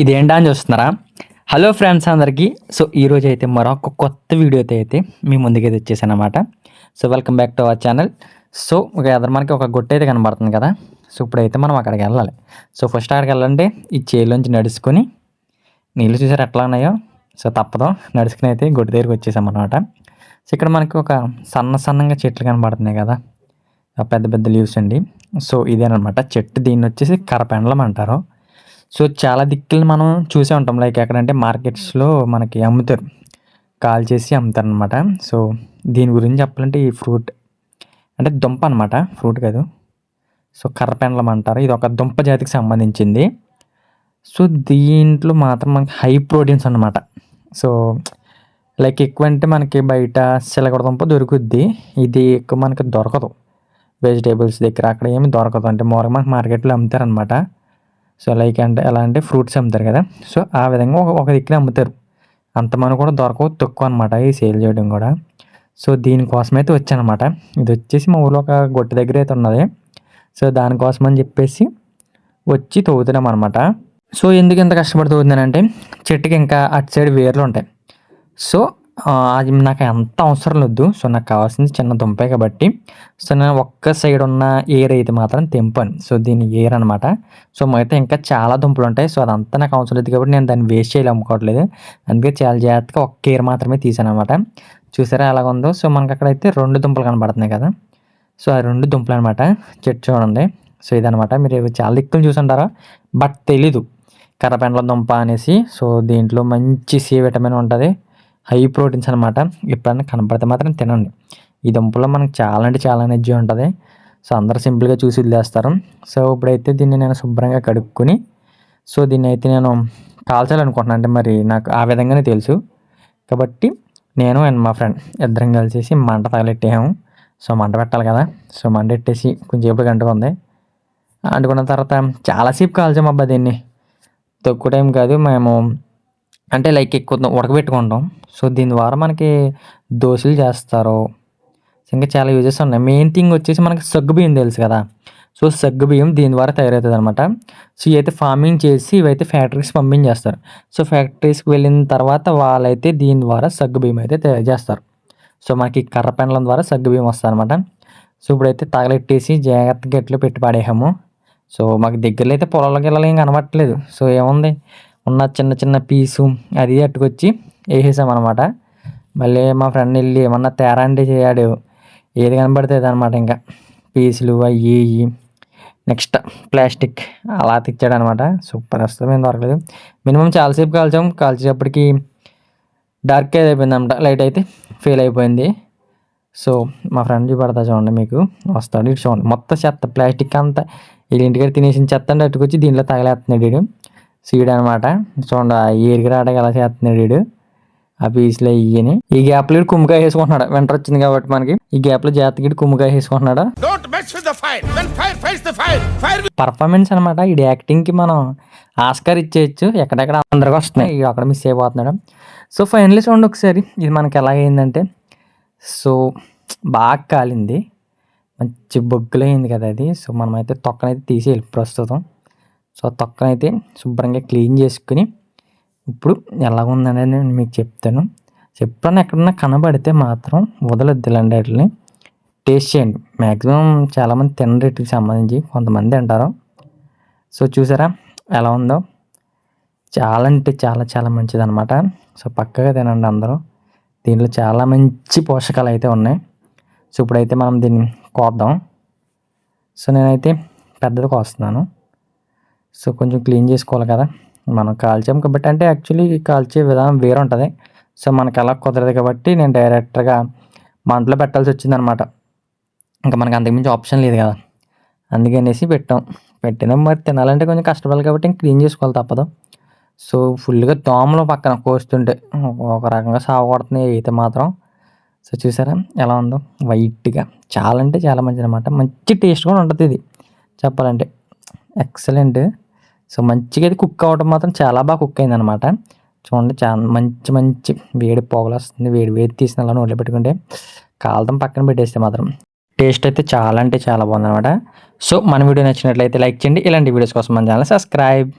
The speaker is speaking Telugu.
ఇదేంటా అని చూస్తున్నారా? హలో ఫ్రెండ్స్ అందరికీ. సో ఈరోజు అయితే మరొక కొత్త వీడియోతో అయితే మీ ముందుకైతే వచ్చేసాను అనమాట so welcome back to our channel so ఒక ఎదర మనకి ఒక గుట్ట అయితే కనబడుతుంది కదా? సో ఇప్పుడైతే మనం అక్కడికి వెళ్ళాలి. సో ఫస్ట్ అక్కడికి వెళ్ళాలంటే ఈ చేలోంచి నడుచుకొని నీళ్ళు చూసారు ఎట్లా ఉన్నాయో? సో తప్పదు. నడుచుకుని అయితే గుడ్డ దగ్గరికి వచ్చేసాం అనమాట సో ఇక్కడ మనకి ఒక సన్న సన్నంగా చెట్లు కనబడుతున్నాయి కదా? పెద్ద పెద్ద లీవ్స్ అండి. సో ఇదేనమాట చెట్టు దీన్ని వచ్చేసి కరపెండలం అంటారు. సో చాలా దిక్కులు మనం చూసే ఉంటాం. లైక్ ఎక్కడంటే మార్కెట్స్లో మనకి అమ్ముతారు. కాల్ చేసి అమ్ముతారు అనమాట సో దీని గురించి చెప్పాలంటే ఈ ఫ్రూట్ అంటే దుంప అనమాట ఫ్రూట్ కాదు. సో కర్రపెండలం అంటారు. ఇది ఒక దుంప జాతికి సంబంధించింది. సో దీంట్లో మాత్రం మనకి హై ప్రోటీన్స్ అన్నమాట. సో లైక్ ఎక్కువ అంటే మనకి బయట సిలగడ దుంప దొరుకుద్ది. ఇది ఎక్కువ మనకి దొరకదు. వెజిటేబుల్స్ దగ్గర అక్కడ ఏమి దొరకదు. అంటే మోర మనకి మార్కెట్లో అమ్ముతారనమాట సో లైక్ అంటే ఎలా అంటే ఫ్రూట్స్ అమ్ముతారు కదా. సో ఆ విధంగా ఒక ఒక దగ్గర అమ్ముతారు. అంత మనకు కూడా దొరకవు తక్కువ అనమాట ఈ సేల్ చేయడం కూడా. సో దీనికోసం అయితే వచ్చానమాట. ఇది వచ్చేసి మా ఊళ్ళో ఒక గొట్టు దగ్గర అయితే ఉన్నది. సో దానికోసం అని చెప్పేసి వచ్చి తవ్వుతున్నాం అనమాట సో ఎందుకు ఇంత కష్టపడి తవ్వుతున్నానంటే చెట్టుకి ఇంకా అటు సైడ్ వేర్లు ఉంటాయి. సో అది నాకు అంత అవసరం లేదు. సో నాకు కావాల్సింది చిన్న దుంపే కాబట్టి. సో నేను ఒక్క సైడ్ ఉన్న ఏర్ అయితే మాత్రం తెంపాను. సో దీని ఏర్ అనమాట సో మిగతా ఇంకా చాలా దుంపలు ఉంటాయి. సో అదంతా నాకు అవసరం లేదు కాబట్టి నేను దాన్ని వేస్ట్ చేయాలి అమ్ముకోవట్లేదు అందుకే చాలా జాగ్రత్తగా ఒక్క ఏర్ మాత్రమే తీసాను అనమాట చూసారా ఎలాగ ఉందో? సో మనకు అక్కడైతే రెండు దుంపలు కనబడుతున్నాయి కదా. సో ఆ రెండు దుంపలు అనమాట చెట్టు చూడండి. సో ఇదనమాట మీరు చాలా దిక్కులు చూసుంటారా? బట్ తెలీదు. కర్రపెండల దుంప అనేసి. సో దీంట్లో మంచి సి విటమిన్ ఉంటుంది. హై ప్రోటీన్స్ అనమాట ఎప్పుడైనా కనపడితే మాత్రం తినండి. ఈ దుంపలో మనకు చాలా అంటే చాలా ఎనర్జీ ఉంటుంది. సో అందరు సింపుల్గా చూసి వదిలేస్తారు. సో ఇప్పుడైతే దీన్ని నేను శుభ్రంగా కడుక్కొని సో దీన్ని అయితే నేను కాల్చాలనుకుంటున్నాను అంటే మరి నాకు ఆ విధంగానే తెలుసు. కాబట్టి నేను అండ్ మా ఫ్రెండ్ ఇద్దరం కలిసేసి మంట తగలెట్టాము సో మంట పెట్టాలి కదా. సో మంట పెట్టేసి కొంచెంసేపు అంటుకుంది అంటుకున్న తర్వాత చాలాసేపు కాల్చాం అబ్బా దీన్ని. తక్కువ టైం కాదు. మేము అంటే లైక్ ఎక్కువ ఉడకబెట్టుకుంటాం. సో దీని ద్వారా మనకి దోశలు చేస్తారు. ఇంకా చాలా యూజెస్ ఉన్నాయి. మెయిన్ థింగ్ వచ్చేసి మనకి సగ్గుబియ్యం తెలుసు కదా. సో సగ్గుబియ్యం దీని ద్వారా తయారవుతుంది అనమాట సో ఇవైతే ఫార్మింగ్ చేసి ఇవైతే ఫ్యాక్టరీస్ పంపించేస్తారు. సో ఫ్యాక్టరీస్కి వెళ్ళిన తర్వాత వాళ్ళైతే దీని ద్వారా సగ్గుబియ్యం అయితే తయారు చేస్తారు. సో మనకి కర్ర పెండలం ద్వారా సగ్గుబియ్యం వస్తుంది అనమాట సో ఇప్పుడైతే తగలెట్టేసి జాగ్రత్తగా ఎట్లు పెట్టి పాడేసాము సో మాకు దగ్గరలో అయితే పొలాలకి వెళ్ళాలి ఏం కనబట్టలేదు సో ఏముంది? ఉన్న చిన్న చిన్న పీసు అది అట్టుకొచ్చి వేసేసాం అనమాట మళ్ళీ మా ఫ్రెండ్ వెళ్ళి ఏమన్నా తేరా అంటే చేయడు. ఏది కనబడితే అనమాట ఇంకా. పీసులు అవి ఇవి నెక్స్ట్ ప్లాస్టిక్ అలా తెచ్చాడు అనమాట సూపర్ వస్తుంది మేము దొరకలేదు. మినిమం చాలాసేపు కాల్చాం. కాల్చేటప్పటికి డార్క్ అయిపోయింది అనమాట లైట్ అయితే ఫెయిల్ అయిపోయింది. సో మా ఫ్రెండ్ చూపెడతా చూడండి మీకు. వస్తాడు ఇటు చూడండి. మొత్తం చెత్త ప్లాస్టిక్ అంతా. వీళ్ళ ఇంటికాడ తినేసిన చెత్త అంటే అట్టుకొచ్చి దీంట్లో తగలేస్తున్నాడు వీడు. సీడ్ అనమాట చూడండి ఏరికి రావడానికి ఎలా చేస్తున్నాడు వీడు. ఆ పీసులు ఇయ్యని. ఈ గ్యాప్లో వీడు కుమ్మకాయ వేసుకుంటున్నాడు. వింటర్ వచ్చింది కాబట్టి మనకి. ఈ గ్యాప్లో జాతకి కుమ్మకాయ వేసుకుంటున్నాడు. పర్ఫార్మెన్స్ అనమాట ఈ యాక్టింగ్కి మనం ఆస్కార్ ఇచ్చేయచ్చు. ఎక్కడెక్కడ అందరికి వస్తున్నాయి. అక్కడ మిస్ అయిపోతున్నాడు. సో ఫైనల్లీ చూడండి ఒకసారి. ఇది మనకి ఎలా అయిందంటే సో బాగా కాలింది. మంచి బొగ్గులు అయింది కదా అది. సో మనమైతే తొక్కనైతే తీసేయాలి ప్రస్తుతం. సో తొక్కనైతే శుభ్రంగా క్లీన్ చేసుకుని ఇప్పుడు ఎలాగుందనేది నేను మీకు చెప్తాను. ఎప్పుడన్నా ఎక్కడన్నా కనబడితే మాత్రం వదలొద్దులండి ఇలాంటి వాటిని. టేస్ట్ చేయండి. మ్యాక్సిమం చాలామంది తినరేటికి సంబంధించి. కొంతమంది అంటారు సో చూసారా ఎలా ఉందో? చాలా అంటే చాలా చాలా మంచిది అనమాట సో పక్కగా తినండి అందరూ. దీంట్లో చాలా మంచి పోషకాలు అయితే ఉన్నాయి. సో ఇప్పుడైతే మనం దీన్ని కోద్దాం. సో నేనైతే పెద్దది కోస్తున్నాను. సో కొంచెం క్లీన్ చేసుకోవాలి కదా. మనం కాల్చాం కాబట్టి అంటే యాక్చువల్లీ కాల్చే విధానం వేరే ఉంటుంది సో మనకు అలా కుదరదు కాబట్టి నేను డైరెక్ట్గా మంటలో పెట్టాల్సి వచ్చిందనమాట. ఇంకా మనకి అంతకుమించి ఆప్షన్ లేదు కదా. అందుకనేసి పెట్టాం. పెట్టినా మరి తినాలంటే కొంచెం కష్టపడాలి కాబట్టి ఇంక క్లీన్ చేసుకోవాలి తప్పదు. సో ఫుల్గా దోమలు పక్కన కోస్తుంటే ఒక రకంగా సాగు కొడుతున్నాయి అయితే మాత్రం. సో చూసారా ఎలా ఉందో? వైట్గా చాలా అంటే చాలా మంచిది అనమాట మంచి టేస్ట్ కూడా ఉంటుంది ఇది. చెప్పాలంటే. ఎక్సలెంట్ సో మంచిగా అయితే కుక్ అవ్వడం మాత్రం చాలా బాగా కుక్ అయింది అనమాట చూడండి చాలా మంచి మంచి వేడి పొగలు వస్తుంది. వేడి వేడి తీసిన అలా నోట్లో పెట్టుకుంటే కాలుతం పక్కన పెట్టేస్తే మాత్రం టేస్ట్ అయితే చాలా అంటే చాలా బాగుంది అనమాట సో మన వీడియో నచ్చినట్లయితే లైక్ చేయండి. ఇలాంటి వీడియోస్ కోసం మన ఛానల్ సబ్స్క్రైబ్.